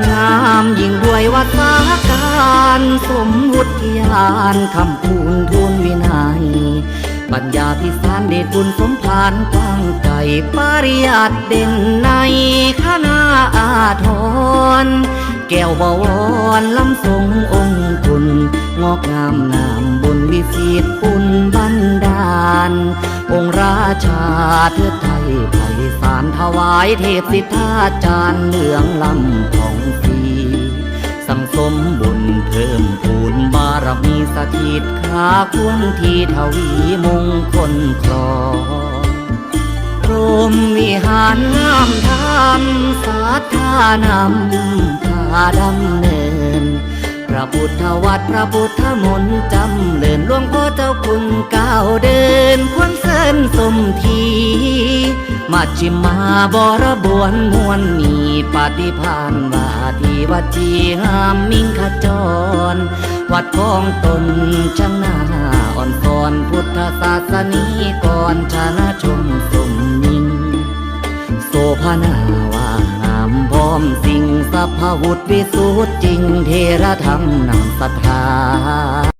งามยิ่งด้วยวัฒาการสมวุฒิญาณคำคูณทูลวินัยปัญญาพิสารเดชคุณสมภารกว้งไกลปริยัติเด่นในคณะอาทร แก้วบวรลำทรงองค์คุณ งอกงามนามบุญวิสิตปุณบันดาล องค์ราชาเทิดไทยไพศาลถวายเทพสิทธาจารย์เหลืองลำของฟรีสังสมบุญเพิ่มพูนบารมีสถิตขาควงที่ทวีมงคลครองพรหมวิหารงามธรรมสาธานำพาดำเนิน ระพุทธวัดพระพุทธมนต์จำเลินหลวงพ่อเจ้าคุณก้าวเดินควรเส้นสมทีมัชชิมาบรบวนมวลมีปฏิพานวาทีวัดจีหามมิ่งขจร วัดของตนชนาอ่อนสอนพุทธศาสนีก่อนชนะชมสมนิงโสภานา สัพพวุธวิสุทธิจริงเทระธรรมนำศรัทธา